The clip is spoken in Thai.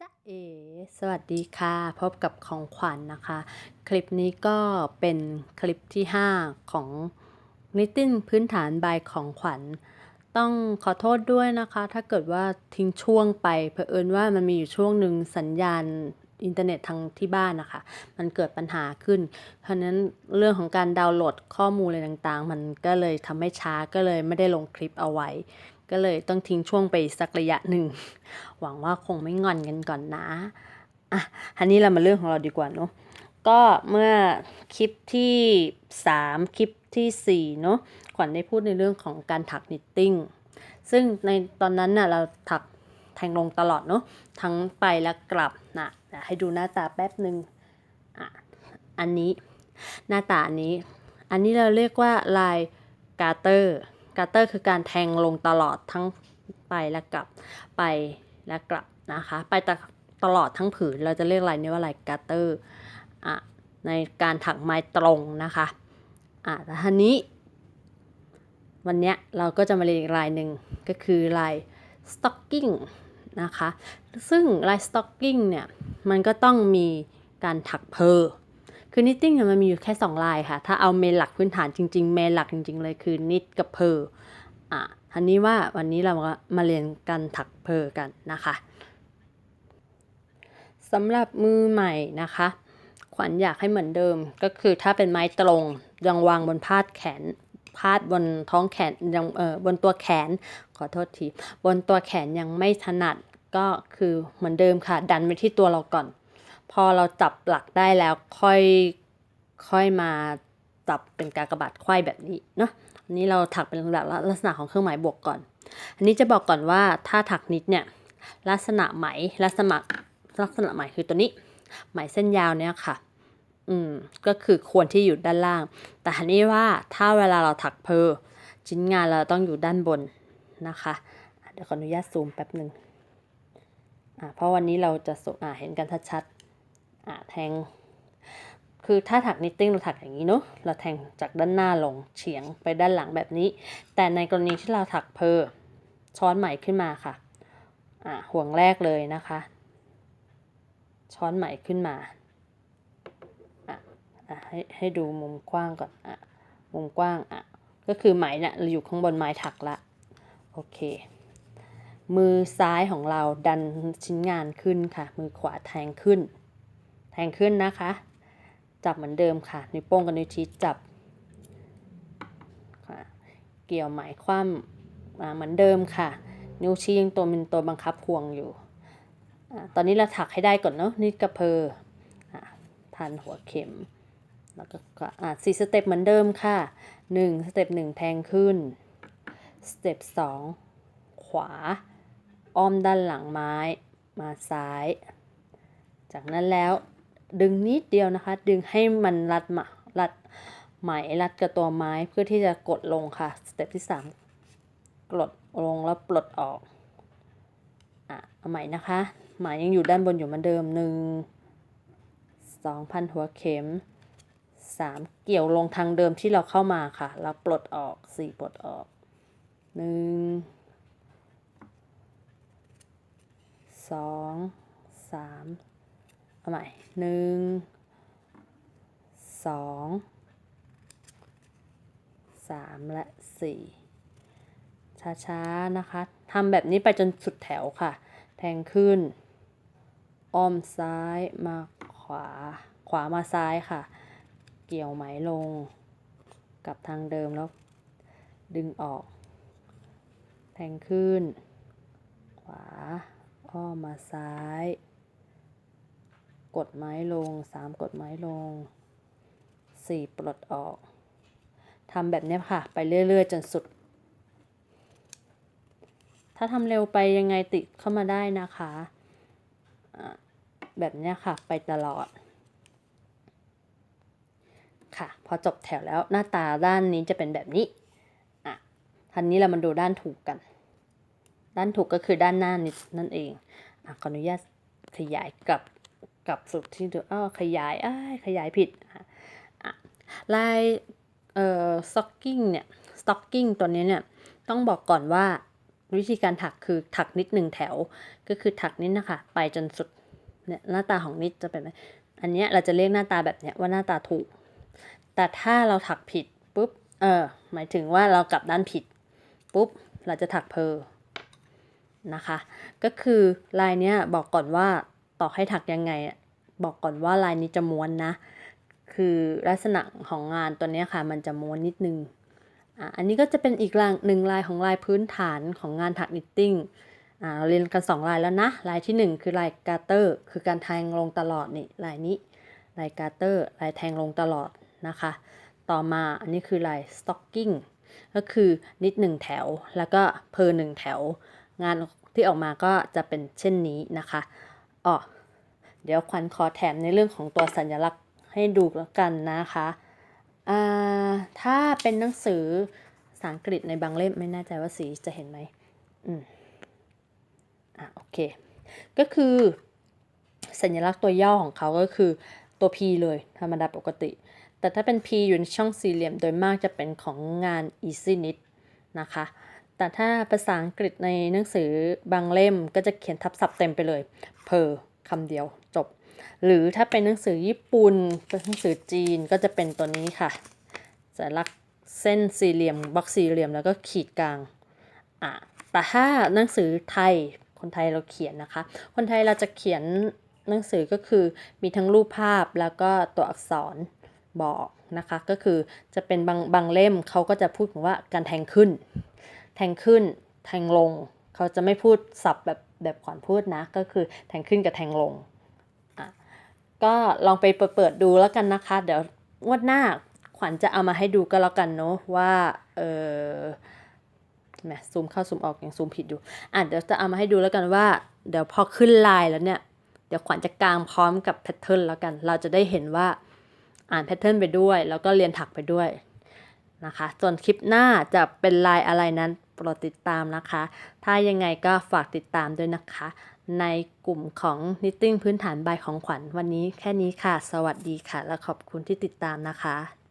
จ๊ะเอ สวัสดีค่ะ พบกับของขวัญนะคะ คลิปนี้ก็เป็นคลิปที่ 5 ของนิตินพื้นฐานบายของขวัญ ต้องขอโทษด้วยนะคะ ถ้าเกิดว่าทิ้งช่วงไปเผอิญว่ามันมีอยู่ช่วงหนึ่งสัญญาณอินเทอร์เน็ตทางที่บ้านนะคะ มันเกิดปัญหาขึ้น เพราะฉะนั้นเรื่องของการดาวน์โหลดข้อมูลอะไรต่างๆ มันก็เลยทำให้ช้าก็เลยไม่ได้ลงคลิปเอาไว้ ก็เลยต้องทิ้งช่วงไปสักระยะหนึ่ง หวังว่าคงไม่งอนกันก่อนนะอะอันนี้เรามาเรื่องของเราดีกว่าเนาะก็เมื่อคลิปที่ 3 คลิปทีสี่4เนาะขวัญได้พูดในเรื่องของการถักนิตติ้งซึ่งในตอนนั้นน่ะเราถักแทงลงตลอดเนาะทั้งไปและกลับนะให้ดูหน้าตาแป๊บหนึ่งอะอันนี้หน้าตาอันนี้ อันนี้เราเรียกว่าลายกาเตอร์ กาเตอร์คือการแทงลงตลอดทั้งไปและกลับไปและกลับนะคะ ไปตตลอดทั้งผืนเราจะเรียกลายนี้ว่าลายกาเตอร์อะในการถักไม้ตรงนะคะอะแต่ทีนี้วันนี้เราก็จะมาเรียนอีกลายหนึ่งก็คือลาย stocking นะคะ ซึ่งลาย stocking เนี่ย มันก็ต้องมีการถักเพอ คือ knitting เนี่ยมันมีอยู่แค่ 2 ลายค่ะ ถ้าเอาเมนหลักพื้นฐานจริง ๆ เมนหลักจริง ๆ เลยคือ knit กับเพออะทีนี้ว่าวันนี้เรามาเรียนการถักเพอกันนะคะสำหรับมือใหม่นะคะ ขวัญอยากให้เหมือนเดิม ก็คือถ้าเป็นไม้ตรงยังวางบนพาดแขนพาดบนท้องแขนยังเออบนตัวแขนขอโทษทีบนตัวแขนยังไม่ถนัดก็คือเหมือนเดิมค่ะ ดันไปที่ตัวเราก่อน พอเราจับหลักได้แล้วค่อยค่อยมาจับเป็นกากระบาทไขว้แบบนี้เนาะอันนี้เราถักเป็นลักษณะของเครื่องหมายบวกก่อน อันนี้จะบอกก่อนว่าถ้าถักนิดเนี่ยลักษณะไหมลักษณะลักษณะไหมคือตัวนี้ ไหมเส้นยาวเนี่ยค่ะ อืมก็คือควรที่อยู่ด้านล่าง แต่ทีนี้ว่าถ้าเวลาเราถักเพอชิ้นงานเราต้องอยู่ด้านบนนะคะเดี๋ยวขออนุญาตซูมแป๊บหนึ่งอ่าเพราะวันนี้เราจะสอ่าเห็นกันชัด อ่าแทง คือถ้าถักนิตติ้งเราถักอย่างนี้เนาะเราแทงจากด้านหน้าลงเฉียงไปด้านหลังแบบนี้ แต่ในกรณีที่เราถักเพอช้อนไหมขึ้นมาค่ะอ่าห่วงแรกเลยนะคะ ช้อนไหมขึ้นมาอะอะให้ให้ดูมุมกว้างก่อนอะมุมกว้างอะก็คือไหมเนี่ยเราอยู่ข้างบนไม้ถักละโอเค มือซ้ายของเราดันชิ้นงานขึ้นค่ะ มือขวาแทงขึ้น แทงขึ้นนะคะ จับเหมือนเดิมค่ะ นิ้วโป้งกับนิ้วชี้จับเกี่ยวหมายคว่ำอ่าเหมือนเดิมค่ะ นิ้วชี้ยังตัวเป็นตัวบังคับห่วงอยู่ ตอนนี้เราถักให้ได้ก่อนเนาะนิดกระเพออ่าพันหัวเข็ม แล้วก็สี่สเต็ปเหมือนเดิมค่ะหนึ่งสเต็ปหนึ่งแทงขึ้น สเต็ปสองขวา อ้อมด้านหลังไม้ มาซ้าย จากนั้นแล้ว ดึงนิดเดียวนะคะ ดึงให้มันรัดมารัดไหมรัดกับตัวไม้เพื่อที่จะกดลงค่ะสเต็ปที่สามกดลงแล้วปลดออกอะเอาใหม่นะคะไหมยังอยู่ด้านบนอยู่เหมือนเดิมหนึ่งสองพันหัวเข็มสามเกี่ยวลงทางเดิมที่เราเข้ามาค่ะ แล้วปลดออกสี่ปลดออกหนึ่งสองสาม เอาใหม่หนึ่งสองสามและสี่ช้าๆนะคะทำแบบนี้ไปจนสุดแถวค่ะ แทงขึ้น อ้อมซ้ายมาขวา ขวามาซ้ายค่ะ เกี่ยวไหมลง กับทางเดิมแล้ว ดึงออก แทงขึ้น ขวา อ้อมมาซ้าย กดไม้ลงสามกดไม้ลงสี่ปลดออกทำแบบนี้ค่ะ ไปเรื่อย ๆ จนสุด ถ้าทำเร็วไปยังไงติดเข้ามาได้นะคะะแบบนี้ค่ะไปตลอด ค่ะ พอจบแถวแล้วหน้าตาด้านนี้จะเป็นแบบนี้อะทันนี้เรามาดูด้านถูกกัน ด้านถูกก็คือด้านหน้านิดนั่นเองอะขออนุญาตขยายกลับ กับสุดที่ดูอ้าวขยายอ้าขยายผิดอะลายเอ่อ stocking เนี่ย stocking ตัวนี้เนี่ยต้องบอกก่อนว่าวิธีการถักคือถักนิดหนึ่งแถว ก็คือถักนิดนะคะ ไปจนสุดเนี่ยหน้าตาของนิดจะเป็นแบบอันนี้เราจะเรียกหน้าตาแบบเนี้ยว่าหน้าตาถูก แต่ถ้าเราถักผิดปุ๊บเออหมายถึงว่าเรากลับด้านผิดปุ๊บเราจะถักเพอนะคะ ก็คือลายเนี้ยบอกก่อนว่า ต่อให้ถักยังไง บอกก่อนว่าลายนี้จะม้วนนะ คือลักษณะของงานตัวนี้ค่ะ มันจะม้วนนิดนึงอะอันนี้ก็จะเป็นอีกลายหนึ่งลายของลายพื้นฐานของงานถักนิตติ้งอ่าเราเรียนกันสองลายแล้วนะ ลายที่หนึ่งคือลายกาเตอร์ คือการแทงลงตลอดนี่ลายนี้ลายกาเตอร์ลายแทงลงตลอดนะคะ ต่อมาอันนี้คือลายสต็อกกิ้งก็คือนิดหนึ่งแถวแล้วก็เพอหนึ่งแถว งานที่ออกมาก็จะเป็นเช่นนี้นะคะ อ๋อเดี๋ยวควันขอแถมในเรื่องของตัวสัญลักษณ์ให้ดูแล้วกันนะคะอ่าถ้าเป็นหนังสือภาษาอังกฤษในบางเล่มไม่แน่ใจว่าสีจะเห็นไหมอืมอะโอเค ก็คือสัญลักษณ์ตัวย่อของเขาก็คือตัว P เลยธรรมดาปกติ แต่ถ้าเป็น P อยู่ในช่องสี่เหลี่ยมโดยมากจะเป็นของงาน Easy Knit นะคะ แต่ถ้าภาษาอังกฤษในหนังสือบางเล่มก็จะเขียนทับศัพท์เต็มไปเลย per คำเดียวจบ หรือถ้าเป็นหนังสือญี่ปุ่นหนังสือจีนก็จะเป็นตัวนี้ค่ะสัญลักเส้นสี่เหลี่ยมบล็อกสี่เหลี่ยมแล้วก็ขีดกลางอะแต่ถ้าหนังสือไทยคนไทยเราเขียนนะคะ คนไทยเราจะเขียนหนังสือก็คือมีทั้งรูปภาพแล้วก็ตัวอักษรบอกนะคะ ก็คือจะเป็นบางบางเล่มเขาก็จะพูดถึงว่าการแทงขึ้น แทงขึ้น แทงลง เขาจะไม่พูดศัพท์แบบแบบขวัญพูดนะ ก็คือแทงขึ้นกับแทงลง ก็ลองไปเปิดดูแล้วกันนะคะ เดี๋ยวงวดหน้าขวัญจะเอามาให้ดูก็แล้วกันเนาะว่า เออแหมซูมเข้าซูมออกอยังซูมผิดอยู่ อะเดี๋ยวจะเอามาให้ดูแล้วกันว่า เดี๋ยวพอขึ้นลายแล้วเนี่ย เดี๋ยวขวัญจะกางพร้อมกับแพทเทิร์นแล้วกัน เราจะได้เห็นว่าอ่านแพทเทิร์นไปด้วย แล้วก็เรียนถักไปด้วย นะคะ ส่วนคลิปหน้าจะเป็นลายอะไรนั้นโปรดติดตามนะคะ ถ้ายังไงก็ฝากติดตามด้วยนะคะ ในกลุ่มของนิตติ้งพื้นฐานใบของขวัญวันนี้แค่นี้ค่ะ สวัสดีค่ะ และขอบคุณที่ติดตามนะคะ